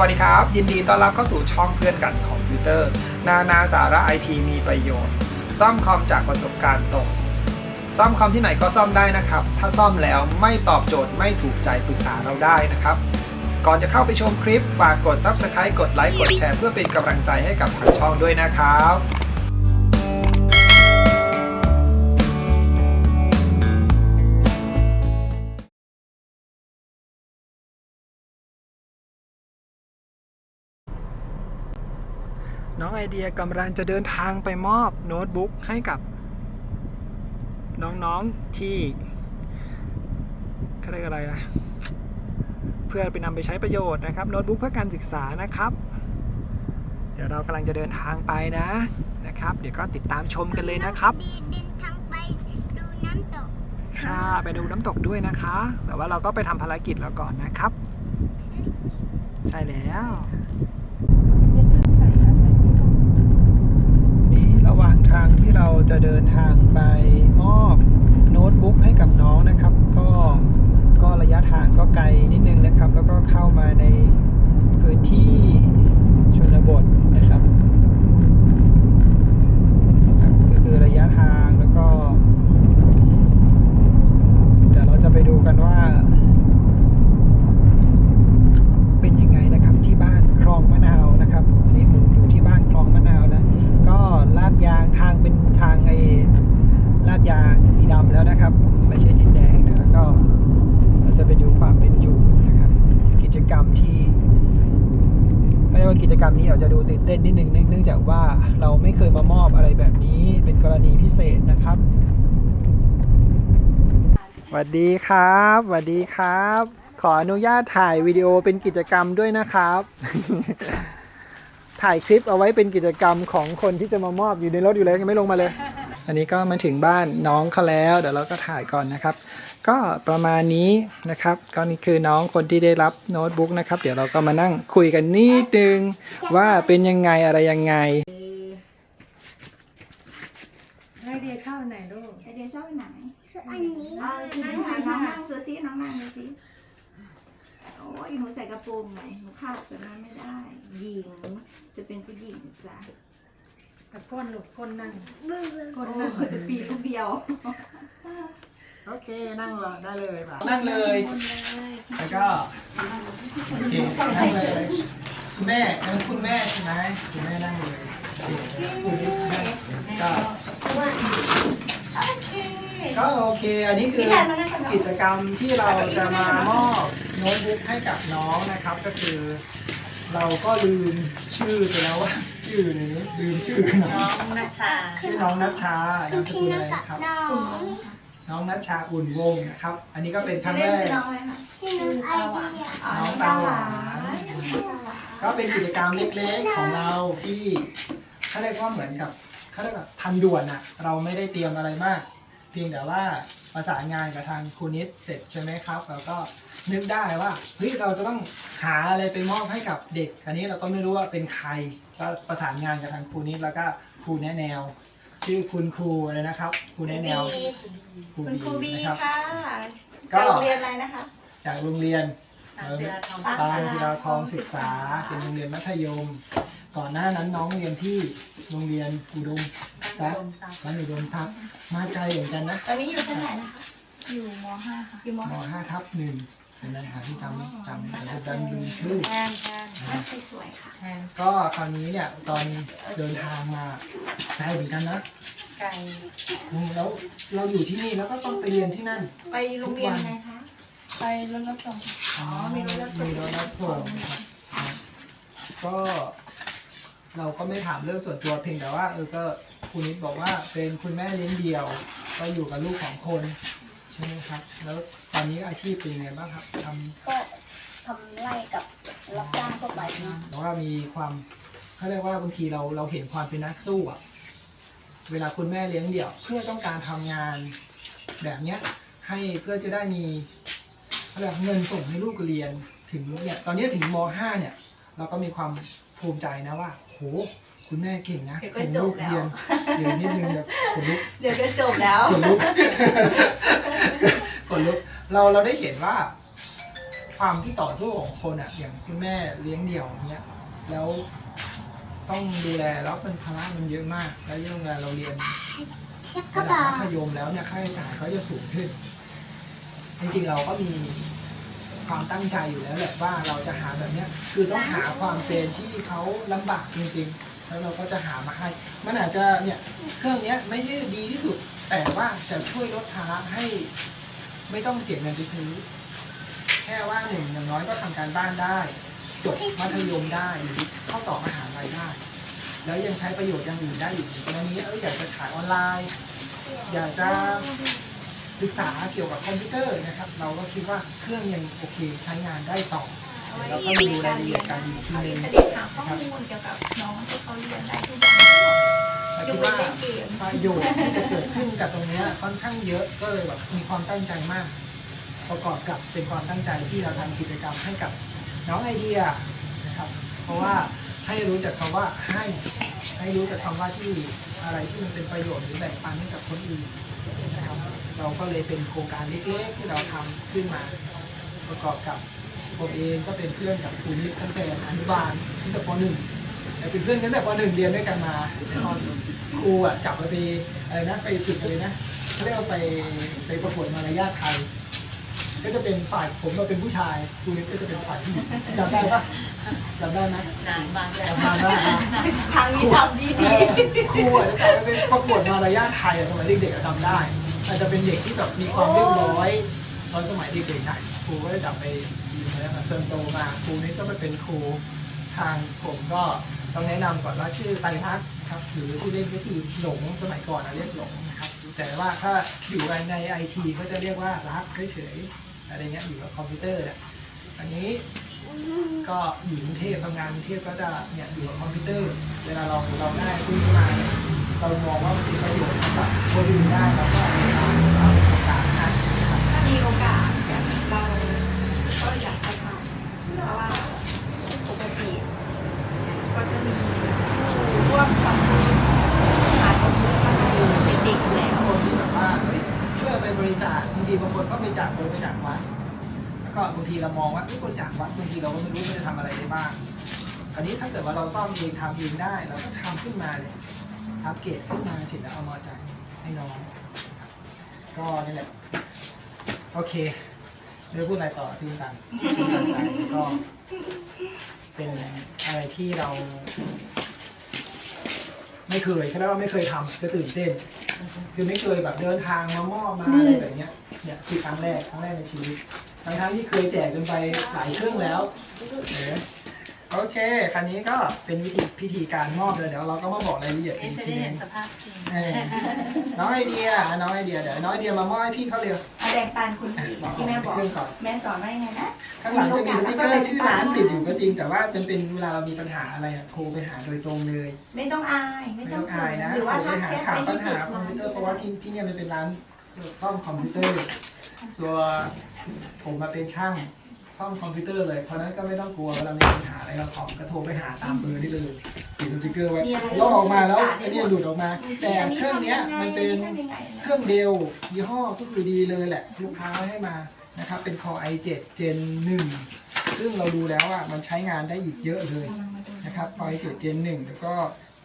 วัสดีครับ ยินดีต้อนรับเข้าสู่ช่องเพื่อนกันคอมพิวเตอร์ นานาสาระไอทีมีประโยชน์ ซ่อมคอมจากประสบการณ์ตรงซ่อมคอมที่ไหนก็ซ่อมได้นะครับ ถ้าซ่อมแล้วไม่ตอบโจทย์ไม่ถูกใจปรึกษาเราได้นะครับ ก่อนจะเข้าไปชมคลิป ฝากกด Subscribe กดไลค์กดแชร์เพื่อเป็นกำลังใจให้กับทางช่องด้วยนะครับ ไอเดียกำลังจะเดินทางไปมอบโน้ตบุ๊กให้กับ น้องๆที่เขาเรียกอะไรนะ เพื่อไปนำไปใช้ประโยชน์นะครับโน้ตบุ๊กเพื่อการศึกษานะครับ เดี๋ยวเรากำลังจะเดินทางไปนะนะครับ เดี๋ยวก็ติดตามชมกันเลยนะครับเดินทางไปดูน้ำตกใช่ไปดูน้ำตกด้วยนะคะ แต่ว่าเราก็ไปทำภารกิจเราก่อนนะครับ ใช่แล้ว นี่ระหว่าง ที่เราจะเดินทางไปมอบโน้ตบุ๊กให้กับน้องนะครับ ก็ก็ระยะทางก็ไกลนิดนึงนะครับ แล้วก็เข้ามาในพื้นที่ชนบทนะครับครับก็คือระยะทางแล้วก็ เดี๋ยวเราจะไปดูกันว่า เป็นยังไงนะครับที่บ้านคลองมะนาวนะครับอันนี้ผมอยู่ที่บ้านคลองมะนาวนะ ก็ลาดยางทางเป็นทางไอ้ลาดยางสีดำแล้วนะครับ ไม่ใช่ดินแดงนะแล้วก็เราจะไปดูความเป็นอยู่นะครับ กิจกรรมที่ก็เรียกว่ากิจกรรมนี้อาจจะดูตื่นเต้นนิดนึงเนื่องเนื่องจากว่าเราไม่เคยมามอบอะไรแบบนี้เป็นกรณีพิเศษนะครับส วัสดีครับสวัสดีครับ ขออนุญาตถ่ายวิดีโอเป็นกิจกรรมด้วยนะครับ ถ่ายคลิปเอาไว้เป็นกิจกรรมของคนที่จะมามอบอยู่ในรถอยู่เลยยังไม่ลงมาเลย อันนี้ก็มาถึงบ้านน้องเขาแล้วเดี๋ยวเราก็ถ่ายก่อนนะครับ ก็ประมาณนี้นะครับก็นี่คือน้องคนที่ได้รับโน้ตบุ๊กนะครับ เดี๋ยวเราก็มานั่งคุยกันนิดนึงว่าเป็นยังไงอะไรยังไงไอเดียเข้าไหนลูกไอเดียชอบไปไหน คืออันนี้เอาน้องนั่งน้องนั่งดูซิน้องนั่งดูซิโอ้ยหนูใส่กระโปรงหน่อยหนูเข้าแบบนั้นไม่ได้หญิงจะเป็นผู้หญิงจ้ะกับก้นลูกก้นนั่งบึ้งบึ้งก้นโอ้นั่งจะปีลูกเดียว โอเคนั่งเลยได้เลยป่ะนั่งเลย แล้วก็โอเคนั่งเลยคุณแม่นั่นคุณแม่ใช่ไหมคุณแม่นั่งเลยโอเคก็ ก็โอเค อันนี้คือพี่แทนมานั่งกับน้องกิจกรรมที่เราจะมามอบโน้ตบุ๊กให้กับน้องนะครับ ก็คือ เราก็ลืมชื่อไปแล้วว่าชื่อในนี้ลืมชื่อน้องน้องนัชชาชื่อน้องนัชชานามสพี่กุลนัอะกไรกับนะครับ น้องน้องนัชชาอุ่นวงศ์นะครับ อันนี้ก็เป็นครั้งเล่แรนกชื่อน้องอะไรคะพี่น้องไอเดียอ๋อน้องตาตาหหวาวานนก็เป็นกิจกรรมเล็กๆของเราที่เขาเรียกว่าเหมือนกับเขาเรียกว่าทันด่วนอะเราไม่ได้เตรียมอะไรมากเพียงแต่ว่าประสานงานกับทางครูนิดเสร็จใช่ไหมครับเราก็นึกได้ว่าเฮ้ยเราจะต้องหาอะไรไปมอบให้กับเด็กอันนี้เราก็ไม่รู้ว่าเป็นใครก็ประสานงานกับทางครูนิดแล้วก็ครูแนะแนว ชื่อคุณครูอะไรนะครับครูแนะแนวครูคุณครูบีนะครับ ค่ะก็จากโรงเรียนอะไรนะคะ จากโรงเรียนตามเสือทองอ่บางพิราทองศึกษาเป็นโรงเรียนมัธยม ก่อนหน้านั้นน้องเรียนที่โรงเรียนอุดมทรัพย์ร้านอุดมทรัพย์มาไกลเหมือนกันนะตอนนี้อยู่ชั้นไหนนะคะ อยู่ม .5 ค่ะอยู่มม ห้าทับหนึ่งเป็นนักหาที่จำจำแต่จะจำดูชื่อ แทนแทนห้าสวยๆค่ะแทนก็คราวนี้เนี่ยตอนเดินทางมาไกลเหมือนกันนะไก่อืมแล้วเราอยู่ที่นี่แล้วก็ต้องไปเรียนที่นั่น ไปโรงเรียนไหนคะ ไปรถรับส่ง อ๋อมีรถรับส่ง มีรถรับส่งครับก็ เราก็ไม่ถามเรื่องส่วนตัวเพียงแต่ว่าเออก็คุณนิดบอกว่าเป็นคุณแม่เลี้ยงเดี่ยว ก็อยู่กับลูกสองคนใช่ไหมครับ แล้วตอนนี้อาชีพเป็นยังไงบ้างครับทำก็ทำไร่กับรับจ้างทั่วไปนะหรือว่ามีความเขาเรียกว่าบางทีเราเราเห็นความเป็นนักสู้อะเวลาคุณแม่เลี้ยงเดี่ยว เพื่อต้องการทำงาน แบบเนี้ยให้เพื่อจะได้มีเขาเรียกเงินส่งให้ลูกเรียนถึงเนี่ยตอนนี้ถึงม .5 เนี่ย เราก็มีความภูมิใจนะว่า โห คุณแม่เก่งนะเดี๋ยวก็ส่งจลูบกแล้ว เรียนเดี๋ยวนิดนึงแบบขนลุก เดี๋ยวก็จบแล้ว ขนลุก ขนลุก เราเราได้เห็นว่า ความที่ต่อสู้ของคนอะ อย่างคุณแม่เลี้ยงเดี่ยวอย่างเงี้ย แล้วต้องดูแลแล้วเป็นภาระมันเยอะมาก แล้วยิ่งเวลาเราเรียนระดับมัธยมแล้วเนี่ยค่าใช้จ่ายก็จะสูงขึ้น จริงๆเราก็มี ความตั้งใจอยู่แล้วแหละว่าเราจะหาแบบเนี้ยคือต้องหาความเป็นที่เขาลำบากจริงๆ แล้วเราก็จะหามาให้ มันอาจจะเนี่ยเครื่องเนี้ยไม่ใช่ดีที่สุด แต่ว่าจะช่วยลดภาระให้ ไม่ต้องเสียเงินไปซื้อ แค่ว่าหนึ่งอย่างน้อยก็ทำการบ้านได้จบมัธยมได้หรือเข้าต่อมหาลัยได้ แล้วยังใช้ประโยชน์อย่างอื่นได้อีกกรณีเอออยากจะขายออนไลน์ อยากจะ ศึกษาเกี่ยวกับคอมพิวเตอร์นะครับ เราก็คิดว่าเครื่องยังโอเคใช้งานได้ต่อเดี๋ยวเราก็มาดูรายละเอียดกันอีกทีนึงประเด็นหาข้อมูลเกี่ยวกับน้องที่เขาเรียนได้ทุกอย่างแต่ยคิกดเว้นว่าเล่นเกมประโยชน์ที่จะเกิดขึ้นกับตรงเนี้ยค่อนข้างเยอะก็เลยแบบมีความตั้งใจมาก ประกอบกับเป็นความตั้งใจที่เราทำกิจกรรมให้กับน้องไอเดียนะครับ เพราะว่าให้รู้จักคำว่าให้ให้รู้จักคำว่าที่อะไรที่มันเป็นประโยชน์หรือแบ่งปันให้กับคนอื่นนะครับ เราก็เลยเป็นโครงการเล็กๆที่เราทำขึ้นมา ประกอบกับผมเองก็เป็นเพื่อนกับครูนิดตั้งแต่อนุบาลตั้งแต่ป .1 แต่เป็นเพื่อนกันตั้งแต่ป .1 เรียนด้วยกันมาตอนครูอะจับเราไปอะไรนะไปฝึกอะไรนะเขาเรียกว่าไปไปประกวดมารยาทไทย ก็จะเป็นฝ่ายผมเราเป็นผู้ชายครูนิดก็จะเป็นฝ่ายผู้หญิงจำได้ปะจำได้ไหมนานมากแล้วจำได้ปะทางนี้จำดีเออครูอะจะจำได้เป็นประกวดมารยาทไทยอะสมัยเด็กๆอะจำได้ อาจจะเป็นเด็กที่แบบมีความเรียบร้อยตอนสมัยเด็กๆนะครูก็จะจับไปยิมแล้วจนโตมาครูนี่ก็ไปเป็นครูทางผมก็ต้องแนะนำก่อนว่าชื่อไตรพัฒน์ครับหรือชื่อเล่นก็คือหลงสมัยก่อนนะเรียกหลงนะครับแต่ว่าถ้าอยู่ในไอทีก็จะเรียกว่ารักเฉยๆอะไรเงี้ยอยู่กับคอมพิวเตอร์เนี่ยอันนี้ก็อยู่กรุงเทพทำงานกรุงเทพก็จะเนี่ยอยู่กับคอมพิวเตอร์ เวลาเราเราได้ขึ้นมา เรามองว่ามันเป็นประโยชน์สำหรับคนอื่นได้เราก็เอาโอกาสให้นะครับถ้ามีโอกาสเราก็อยากจะทำเพราะว่าปกติก็จะมีผู้ร่วมทำบุญหาความรู้มาให้เด็กๆอยู่แล้ว คนที่แบบว่าเฮ้ยช่วยเอาไปบริจาคบางทีบางคนก็บริจาคบริจาควัดแล้วก็บางทีเรามองว่าเอ้ยบริจาควัดบางทีเราก็ไม่รู้จะทำอะไรได้บ้าง อันนี้ถ้าเกิดว่าเราซ่อมเองทำเองได้ เราก็ทำขึ้นมาเลย อัปเกรดขึ้นมาเสร็จแล้วเอามาจ่ายให้น้องก็นี่แหละ โอเคไม่รู้พูดอะไรต่อที่ตันตั้งใจก็ เป็นอะไรที่เรา ไม่เคยแค่ว่าไม่เคยทำจะตื่นเต้น คือไม่เคยแบบเดินทางมามอบมาอะไรแบบเนี้ยเนี่ยคือครั้งแรกครั้งแรกในชีวิตทั้งทั้งๆที่เคยแจกกันไปหลายเครื่องแล้วเโอเคครั้นี้ก็เป็นวิธีพิธีการมอบเลยเดี๋ยวเราก็มาบอกรายละเอียดเอ๊ะอีกจะทีได้นึเห็นงสภาพจริงเออน้องไอเดียอะน้องไอเดียเดี๋ยวน้องไอเดียมามอบให้พี่เขาเร็วเอาแบ่งปันคนอื่นที่แม่บอกขึ้นก่อนแม่สอนว่ายังไงนะ ข้างหลังจะมีสติ๊กเกอร์ชื่อร้านติดอยู่ก็จริง แต่ว่าเป็นเป็นเวลาเรามีปัญหาอะไรอะโทรไปหาโดยตรงเลย ไม่ต้องอาย ไม่ไม่ต้ต้อองงอายนะหรือว่าไปทักหาแชทถามไปปัญที่หาเพจคอมพิวเตอร์เพราะว่าที่ที่เนี่ยมันเป็นร้านซ่อมคอมพิวเตอร์ ตัวผมมาเป็นช่าง ซ่อมคอมพิวเตอร์เลย เพราะนั้นก็ไม่ต้องกลัวเวลามีปัญหาอะไรเราขอมก็โทรไปหาตามเบอร์ได้เลยติดสติ๊กเกอร์ไว้ลอกออกมาแล้วไอ้เนี่ยหลุดออกมา แต่เครื่องเนี้ยมันเป็นเครื่องเดลยี่ห้อก็คือดีเลยแหละ ลูกค้าให้มานะครับเป็น Core i7 Gen 1 ซึ่งเราดูแล้วอะมันใช้งานได้อีกเยอะเลยนะครับ Core i7 Gen 1 แล้วก็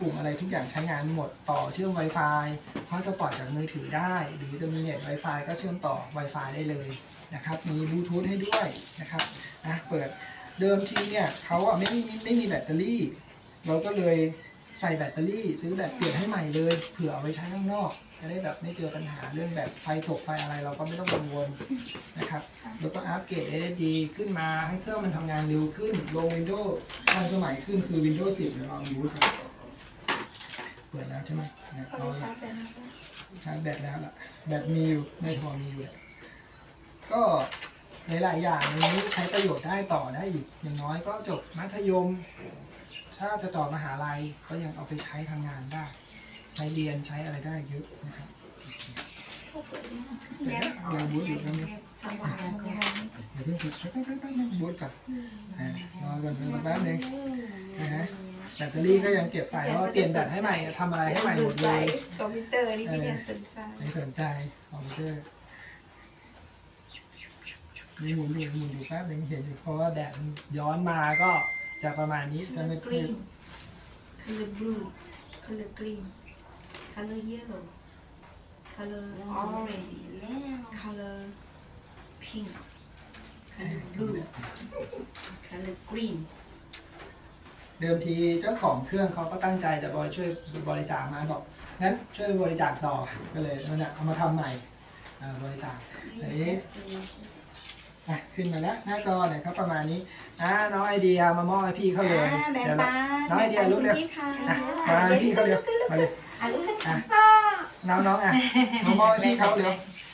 ปุ่มอะไรทุกอย่างใช้งานหมดต่อเชื่อม Wi-Fi เพราะจะปล่อยจากมือถือได้ หรือจะมีเน็ต Wi-Fi ก็เชื่อมต่อ Wi-Fi ได้เลยนะครับ มีบลูทูธให้ด้วยนะครับนะเปิดเดิมทีเนี่ยเขาอะไม่มีไม่มีแบตเตอรี่ เราก็เลยใส่แบตเตอรี่ ซื้อแบตเปลี่ยนให้ใหม่เลยเผื่อเอาไปใช้ข้างนอก จะได้แบบไม่เจอปัญหาเรื่องแบบไฟตกไฟอะไรเราก็ไม่ต้องกังวลนะครับแล้วก็อัปเกรด SSD ขึ้นมาให้เครื่องมันทำงานเร็วขึ้นลง Windows ทันสมัยขึ้นคือ Windows 10เดี๋ยวลองดูครับ เปิดแล้วใช่ไหมเนี่ยเขาเอาได้ชาละร์จไปนะชาร์จแบตแล้วล่ะแบตมีอยู่ไม่พอมีอยู่แหละก็หลายๆอย่างนนี้ใช้ประโยชน์ได้ต่อได้อีก อย่างน้อยก็จบมัธยม ถ้าจะต่อมหาลัยก็ยังเอาไปใช้ทำงานได้ ใช้เรียนใช้อะไรได้เยอะนะครับเดี๋ยวนะเราบูทอยู่แล้วเนี่ยเดี๋ยวเพิ่งปิดแป๊บๆๆๆบูทก่อนอ่ารอก่อนแป๊บนึงนะฮะ ตเตอรี่ก็ยังเก็บไฟเพราะว่าเปลี่ยนแบตให้ใหม่ทำอะไรให้ใหม่หมดเลยคอมพิวเตอร์นี่ก็ยังสนใจไม่สนใจคอมพิวเตอร์มีหมุนดูหมุนดูแป๊บนึงเห็นอยู่เพราะว่าแดดมันย้อนมาก็จะประมาณนี้จะไม่กรีน color blue color green color yellow color orange color pink color blue color green เดิมทีเจ้าของเครื่องเขาก็ตั้งใจจะบริช่วยบริจาคมาบอกงั้นช่วยบริจาคต่อก็เลยนั่นแหละเอามาทำใหม่อ่าบริจาคอันนี้อะขึ้นมาแล้วหน้าจอเนี่ยครับประมาณนี้อ่าน้องไอเดียมามอบให้พี่เขาเลยอ่าแบ่งเดี๋ยวปัเรานน้องไอเดียลุกเร็ว พี่ค่ะอะมาให้พี่เขาเร็วมาเลยอะลุกขึ้นอะน้องน้องอะมามอบให้พี่เขาเร็ว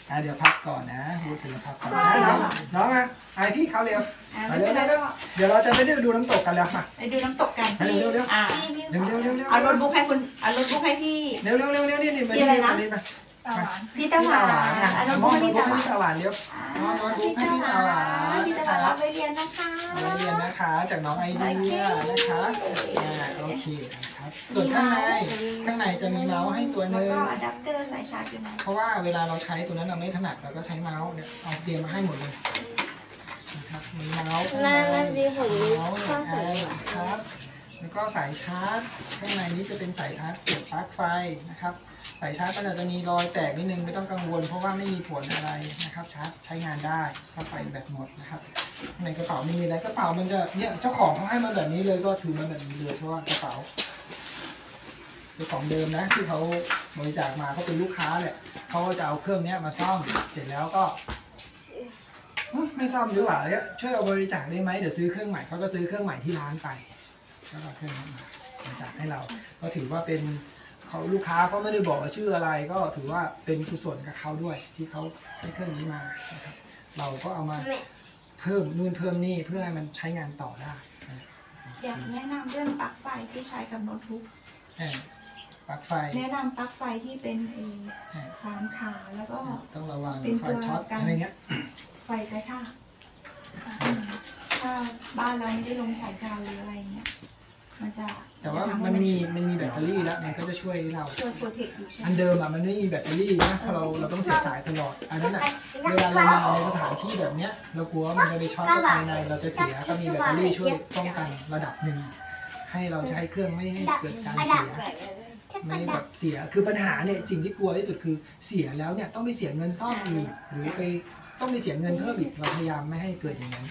อะเดี๋ยวพักก่อนนะพูดศิลปพักก่อนนะน้องน้องอะไอพี่เขาเร็วอะมาไม่เร็เป็วนไรเร็วเดี๋ยวเราจะไปดูน้ำตกกันแล้วค่ะ ไปดูน้ำตกกันเร็วเร็ว อะเร็วเร็วเร็วเร็วเอาโน้ตบุ๊กให้คุณเอาโน้ตบุ๊กให้พี่ เร็วเร็วเร็วเร็วนี่นี่มาพี่อะไรนะนี่มาตาหวานพี่ตะหวานอะเอาโน้ตมบุ๊อกงให้น้พี่องตะหวานพี่ตะวันเร็วมองโน้ตบุ๊กให้พี่ตะวันพี่ตะวันรับไปเรียนนะคะเอาไว้เรียนนะคะ จากน้องไอเดียนะคะอ่าโอเคนะครับ ส่วนข้างในข้างในจะมีเมาส์ให้ตัวหแล้วนึงก็อะแดปเตอร์สายชาร์จอยู่ไหนเพราะว่าเวลาเราใช้ตัวนั้นเราไม่ถนัดเราก็ใช้เมาส์เนี่ยเอาเตรียมมาให้หมดเลยนะครับมีเมาส์ข้างในน่าน่าดีของเมาส์ข้อสวยอ่าครับ แล้วก็สายชาร์จ ข้างในนี้จะเป็นสายชาร์จเสียบปลั๊กไฟนะครับ สายชาร์จก็อาจจะมีรอยแตกนิดนึงไม่ต้องกังวล เพราะว่าไม่มีผลอะไรนะครับ ชาร์จใช้งานได้ถ้าไฟแบตหมดนะครับข้างในกระเป๋าไม่มีอะไรกระเป๋ามันจะเนี่ยเจ้าของเขาให้มาแบบนี้เลยก็ถือมาแบบนี้เลยเพราะว่ากระเป๋า เจ้าของเดิมนะที่เขาบริจาคมาเขาเป็นลูกค้าแหละเขาก็จะเอาเครื่องเนี้ยมาซ่อมเสร็จแล้วก็อืมไม่ซ่อมดีกว่าเนี่ยช่วยเอาบริจาคได้ไหมเดี๋ยวซื้อเครื่องใหม่เขาก็ซื้อเครื่องใหม่ที่ร้านไปแล้วก็เครื่องนี้มาบริจาคให้เรา ก็ถือว่าเป็นเขาลูกค้าก็ไม่ได้บอกว่าชื่ออะไร ก็ถือว่าเป็นกุศลกับเขาด้วย ที่เขาให้เครื่องนี้มานะครับเราก็เอามาเพิ่มนู่นเพิ่มนี่เพื่อให้มันใช้งานต่อได้นะอยากแนะนำเรื่องปลั๊กไฟที่ใช้กับโน้ตบุ๊กเออ ปลั๊กไฟ แนะนำปลั๊กไฟที่เป็นเอสามขาแล้วก็ต้องระวังเป็นไฟตัวช็อตกันอะไรเงี้ย ไฟกระชากถ้าบ้านเราไม่ได้ลงสายกาวหรืออะไรเงี้ยมันจะแต่ว่ามันมีมันมีแบตเตอรี่แล้วมันก็จะช่วยเรา ช่วยโปรเทคอยู่ใช่อัไหนมเดิมอะมันไม่มีแบตเตอรี่นะเพราะเราเราต้องเสียบสายตลอด อันนั้นอะเวลาเรามาในสถานที่แบบเนี้ยเรากลัวว่ามันจะไปช็อตกับภายในเราจะเสียก็มีแบตเตอรี่ช่วยป้องกันระดับหนึ่งให้เราใช้เครื่องไม่ให้เกิดการอันเสี ดับยไม่แบบเสียคือปัญหาเนี่ยสิ่งที่กลัวที่สุดคือเสียแล้วเนี่ยต้องไปเสียเงินซ่อมอีกหรือไปต้องไปเสียเงินเพิ่มอีกเราพยายามไม่ให้เกิดอย่างนั้น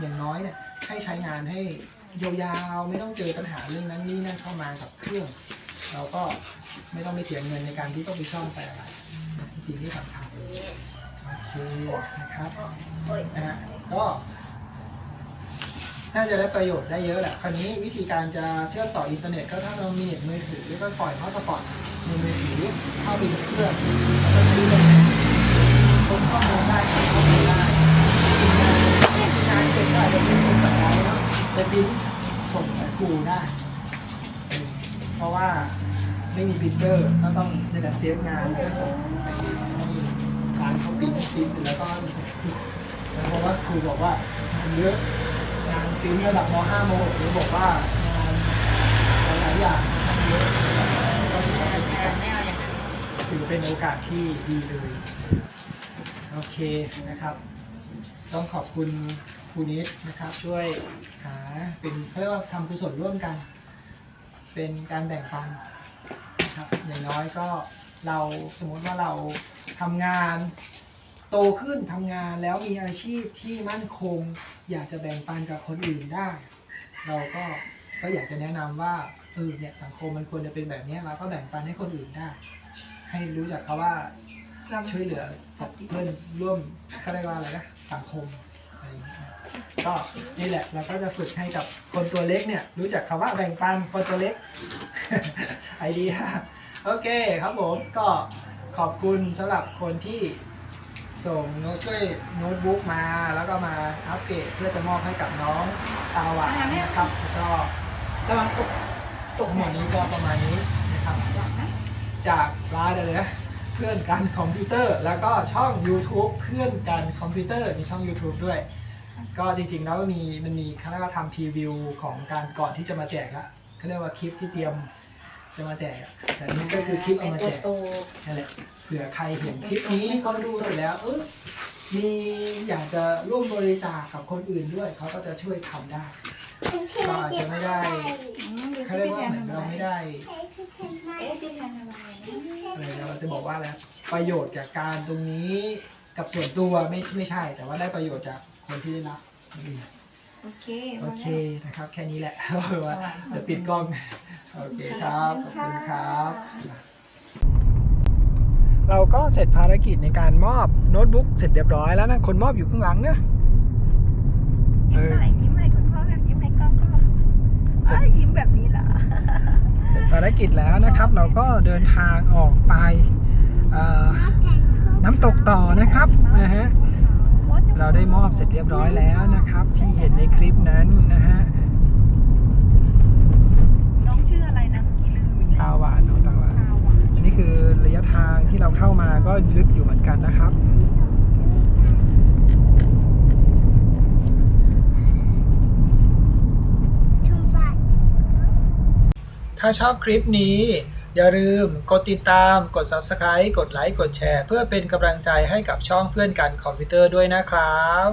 อย่างน้อยเนี่ยให้ใช้งานให้ยาวๆไม่ต้องเจอปัญหาเรื่องนั้นนี่นั่นเข้ามากับเครื่อง เราก็ไม่ต้องไปเสียเงินในการที่ต้องไปซ่อมไปอะไรสิ่งที่สำคัญโอเคนะครับ นะฮะก็ น่าจะได้ประโยชน์ได้เยอะแหละ คราวนี้วิธีการจะเชื่อมต่ออินเทอร์เน็ตก็ถ้าเรามีเน็ตมือถือก็ปล่อยฮอตสปอตในมือถือเข้าไปเครื่องแล้วก็ใช้เลยพบข้อมูลได้ข้อมูลได้งานเสร็จก็อาจจะเป็นคนสำรองเนาะเป็นบินส่งไปครูได้ เพราะว่าไม่มีพิมพ์เตอร์ก็ต้องในแต่เซฟงานแล้วก็ส่งไปให้ร้านเขาปิ้นปิ้นเสร็จแล้วก็ส่งครูแล้วเพราะว่าครูบอกว่ามันเยอะ ปริ้นระดับม .5 ม .6 หรือบอกว่างานหลายอย่างเยอะก็ถือว่าเป็นโอกาสถือเป็นโอกาสที่ดีเลยโอเคนะครับ ต้องขอบคุณครูนิดนะครับ ช่วยหาเป็นเขาเรียกว่าทำกุศลร่วมกัน เป็นการแบ่งปันนะครับอย่างน้อยก็เราสมมติว่าเราทำงาน โตขึ้นทำงานแล้วมีอาชีพที่มั่นคง อยากจะแบ่งปันกับคนอื่นได้ เราก็ก็อยากจะแนะนำว่าเออเนี่ยสังคมมันควรจะเป็นแบบนี้ยเราก็แบ่งปันให้คนอื่นได้ ให้รู้จักเขาว่าช่วยเหลือเพื่อนร่วมเขาเรียกว่าอะไรนะสังคมอะไรอย่างเงี้ยก็นี่แหละเราก็จะฝึกให้กับคนตัวเล็กเนี่ย รู้จักคำว่าแบ่งปันคนตัวเล็ก ไอเดียโอเคครับผมก็ขอบคุณสำหรับคนที่ ส่งโน้ตช่วยโน้ตบุ๊กมา แล้วก็มาอัปเกรดเพื่อจะมอบให้กับน้องตาหวานนะครับแล้วก็ระวังตกตกทั้งหมดนี้ก็ประมาณนี้นะครับ จากร้านอะไรนะเพื่อนกันคอมพิวเตอร์ แล้วก็ช่อง YouTube เพื่อนกันคอมพิวเตอร์มีช่อง YouTube ด้วย ก็จริงๆแล้วมันมีมันมีเขาเรียกว่าทำพรีวิวของการก่อนที่จะมาแจกละเขาเรียกว่าคลิปที่เตรียม จะมาแจกอะแต่นี่ก็คือคลิปเอามาแจก โต นั่นแหละเผื่อใครเห็นคลิปนี้เขาดูเสร็จแล้วเออมีอยากจะร่วมบริจาคกับคนอื่นด้วย เขาก็จะช่วยทำได้เราอาจจะไม่ได้เขาเรียกว่าเหมือนเราไม่ได้เอ๊ะพี่แทนทำอะไรอะไรเราจะบอกว่าอะไรประโยชน์จากการตรงนี้กับส่วนตัวไม่ไม่ใช่ แต่ว่าได้ประโยชน์จากคนที่ได้รับ โอเคโอมาเคแล้วนะครับ แค่นี้แหละว่าเดี๋ยวปิดกล้อง โอเคครับ ขอบคุณครับ เราก็เสร็จภารกิจในการมอบโน้ตบุ๊กเสร็จเรียบร้อยแล้วนะ คนมอบอยู่ข้างหลังนะยิ้มหน่อยยิ้มให้คุณพ่อแบบยิ้มให้กล้องก็เอ้ยยิ้มแบบนี้เหรอ เสร็จภารกิจแล้วนะครับ เราก็เดินทางออกไปเอ่อน้ำตกต่อนะครับนะฮะ เราได้มอบเสร็จเรียบร้อยแล้วนะครับ ที่เห็นในคลิปนั้นนะฮะน้องชื่ออะไรนะเมื่อกี้ลืมอีกแล้ตาวหวานน้องตาหวานตาหวานอันนี้คือระยะทางที่เราเข้ามาก็ลึกอยู่เหมือนกันนะครับถ้าชอบคลิปนี้ อย่าลืมกดติดตาม กด Subscribe กดไลค์ กดแชร์ เพื่อเป็นกำลังใจให้กับช่องเพื่อนกันคอมพิวเตอร์ด้วยนะครับ